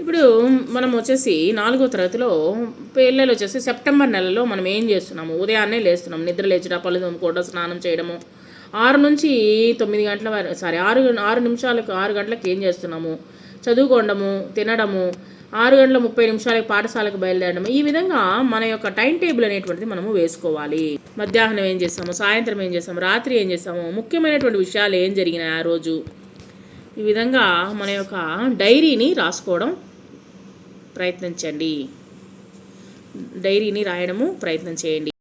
ఇప్పుడు మనం వచ్చేసి నాలుగో తరగతిలో పిల్లలు వచ్చేసి సెప్టెంబర్ నెలలో మనం ఏం చేస్తున్నాము? ఉదయాన్నే లేస్తున్నాం నిద్ర లేచడం పళ్ళు తోముకోవడం స్నానం చేయడము. ఆరు నుంచి తొమ్మిది గంటల వరకు సారీ ఆరు ఆరు నిమిషాలకు ఆరు గంటలకు ఏం చేస్తున్నాము? చదువుకోవడము తినడము ఆరు గంటల ముప్పై నిమిషాలకు పాఠశాలకు బయలుదేరడం ఈ విధంగా మన యొక్క టైం టేబుల్ అనేటువంటిది మనము వేసుకోవాలి. మధ్యాహ్నం ఏం చేస్తాము? సాయంత్రం ఏం చేస్తాము? రాత్రి ఏం చేస్తాము? ముఖ్యమైనటువంటి విషయాలు ఏం జరిగినాయి ఆ రోజు? ఈ విధంగా మన యొక్క డైరీని రాసుకోవడం ప్రయత్నించండి. డైరీని రాయడము ప్రయత్నం చేయండి.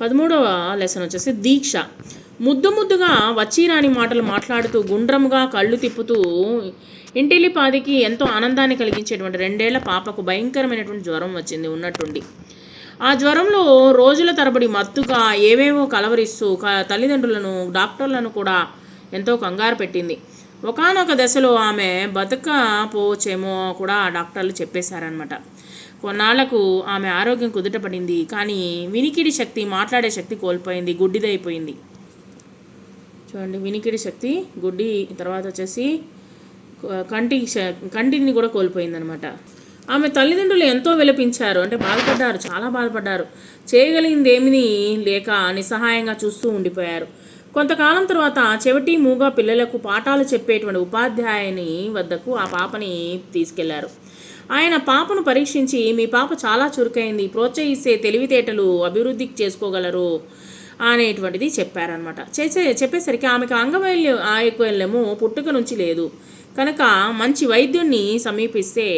పదమూడవ లెసన్ వచ్చేసి దీక్ష. ముద్దు ముద్దుగా వచ్చిరాని మాటలు మాట్లాడుతూ గుండ్రముగా కళ్ళు తిప్పుతూ ఇంటిలిపాదికి ఎంతో ఆనందాన్ని కలిగించేటువంటి రెండేళ్ళ పాపకు భయంకరమైనటువంటి జ్వరం వచ్చింది ఉన్నట్టుండి. ఆ జ్వరంలో రోజుల తరబడి మత్తుగా ఏవేవో కలవరిస్తూ తల్లిదండ్రులను డాక్టర్లను కూడా ఎంతో కంగారు పెట్టింది. ఒకానొక దశలో ఆమె బతకపోవచ్చేమో కూడా డాక్టర్లు చెప్పేశారనమాట కొన్నాళ్ళకు ఆమె ఆరోగ్యం కుదుటపడింది కానీ వినికిడి శక్తి మాట్లాడే శక్తి కోల్పోయింది గుడ్డిదైపోయింది. చూడండి వినికిడి శక్తి గుడ్డి తర్వాత వచ్చేసి కంటి శ- కంటిని కూడా కోల్పోయిందనమాట ఆమె తల్లిదండ్రులు ఎంతో విలపించారు అంటే బాధపడ్డారు చాలా బాధపడ్డారు. చేయగలిగింది ఏమీ లేక నిస్సహాయంగా చూస్తూ ఉండిపోయారు. కొంతకాలం తర్వాత చెవిటి మూగా పిల్లలకు పాఠాలు చెప్పేటువంటి ఉపాధ్యాయుని వద్దకు ఆ పాపని తీసుకెళ్ళారు. ఆయన పాపను పరీక్షించి మీ పాప చాలా చురుకైంది ప్రోత్సహిస్తే తెలివితేటలు అభివృద్ధి చేసుకోగలరు అనేటువంటిది చెప్పారనమాట చేసే చెప్పేసరికి ఆమెకు అంగవైల్యం ఆయుకైల్యము పుట్టుక నుంచి లేదు. కనుక మంచి వైద్యుణ్ణి సమీపిస్తే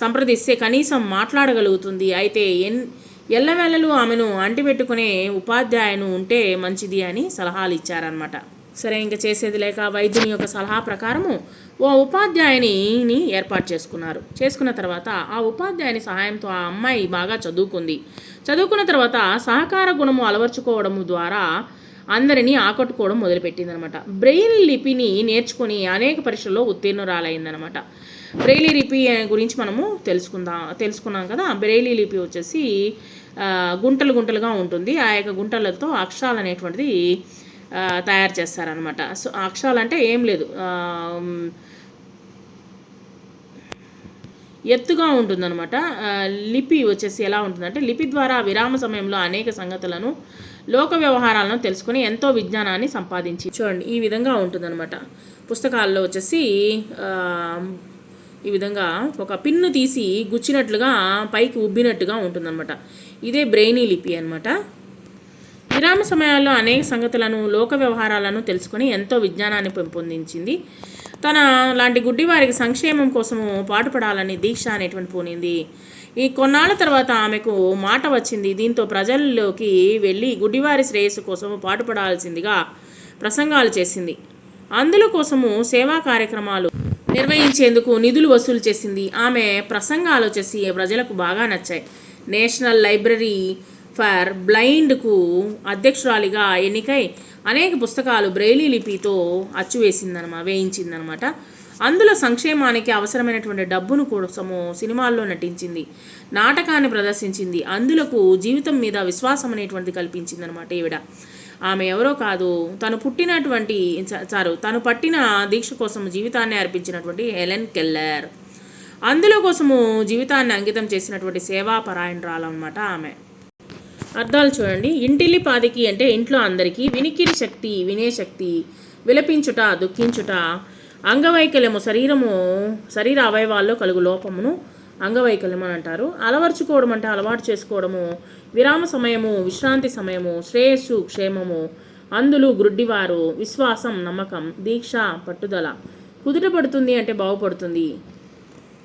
సంప్రదిస్తే కనీసం మాట్లాడగలుగుతుంది. అయితే ఎన్ ఎల్లవేళలు ఆమెను అంటిపెట్టుకునే ఉపాధ్యాయును ఉంటే మంచిది అని సలహాలు ఇచ్చారనమాట సరే ఇంకా చేసేది లేక వైద్యుని యొక్క సలహా ప్రకారము ఓ ఉపాధ్యాయునిని ఏర్పాటు చేసుకున్నారు. చేసుకున్న తర్వాత ఆ ఉపాధ్యాయుని సహాయంతో ఆ అమ్మాయి బాగా చదువుకుంది. చదువుకున్న తర్వాత సహకార గుణము అలవర్చుకోవడము ద్వారా అందరినీ ఆకట్టుకోవడం మొదలుపెట్టింది అనమాట బ్రెయిల్ లిపిని నేర్చుకుని అనేక పరీక్షల్లో ఉత్తీర్ణురాలైందనమాట బ్రెయిలీ లిపి గురించి మనము తెలుసుకుందాం తెలుసుకున్నాం కదా. బ్రెయిలీ లిపి వచ్చేసి గుంటలు గుంటలుగా ఉంటుంది. ఆ యొక్క గుంటలతో అక్షరాలు అనేటువంటిది తయారు చేస్తారనమాట సో అక్షరాలు అంటే ఏం లేదు. ఎత్తుగా ఉంటుందన్నమాట. లిపి వచ్చేసి ఎలా ఉంటుందంటే లిపి ద్వారా విరామ సమయంలో అనేక సంగతులను లోక వ్యవహారాలను తెలుసుకుని ఎంతో విజ్ఞానాన్ని సంపాదించి చూడండి. ఈ విధంగా ఉంటుందన్నమాట. పుస్తకాల్లో వచ్చేసి ఈ విధంగా ఒక పిన్ను తీసి గుచ్చినట్లుగా పైకి ఉబ్బినట్టుగా ఉంటుందన్నమాట. ఇదే బ్రెయినీ లిపి అన్నమాట. విరామ సమయాల్లో అనేక సంగతులను లోక వ్యవహారాలను తెలుసుకొని ఎంతో విజ్ఞానాన్ని పెంపొందించింది తన లాంటి గుడ్డివారికి సంక్షేమం కోసము పాటుపడాలని దీక్ష అనేటువంటి పోనింది. ఈ కొన్నాళ్ళ తర్వాత ఆమెకు మాట వచ్చింది. దీంతో ప్రజల్లోకి వెళ్ళి గుడ్డివారి శ్రేయస్సు కోసము పాటుపడాల్సిందిగా ప్రసంగాలు చేసింది. అందులో కోసము సేవా కార్యక్రమాలు నిర్వహించేందుకు నిధులు వసూలు చేసింది. ఆమె ప్రసంగాలు వచ్చేసి ప్రజలకు బాగా నచ్చాయి. నేషనల్ లైబ్రరీ ఫర్ బ్లైండ్కు అధ్యక్షురాలిగా ఎన్నికై అనేక పుస్తకాలు బ్రెయిలీ లిపితో అచ్చువేసిందనమా వేయించిందనమాట. అందులో సంక్షేమానికి అవసరమైనటువంటి డబ్బును కోసము సినిమాల్లో నటించింది. నాటకాన్ని ప్రదర్శించింది. అందులకు జీవితం మీద విశ్వాసం అనేటువంటిది కల్పించిందనమాట ఈవిడ. ఆమె ఎవరో కాదు. తను పుట్టినటువంటి సారు తను పట్టిన దీక్ష కోసం జీవితాన్ని అర్పించినటువంటి హెలెన్ కెల్లర్. అందులో కోసము జీవితాన్ని అంకితం చేసినటువంటి సేవాపరాయణరాలన్నమాట ఆమె. అర్థాలు చూడండి. ఇంటిల్లి పాదికి అంటే ఇంట్లో అందరికీ వినికిడి శక్తి వినే శక్తి విలపించుట దుఃఖించుట అంగవైకల్యము శరీరము శరీర అవయవాల్లో కలుగు లోపమును అంగవైకల్యం అని అంటారు. అలవర్చుకోవడం అంటే అలవాటు చేసుకోవడము విరామ సమయము విశ్రాంతి సమయము శ్రేయస్సు క్షేమము అందులు గ్రుడ్డివారు విశ్వాసం నమ్మకం దీక్ష పట్టుదల. కుదుట పడుతుంది అంటే బాగుపడుతుంది.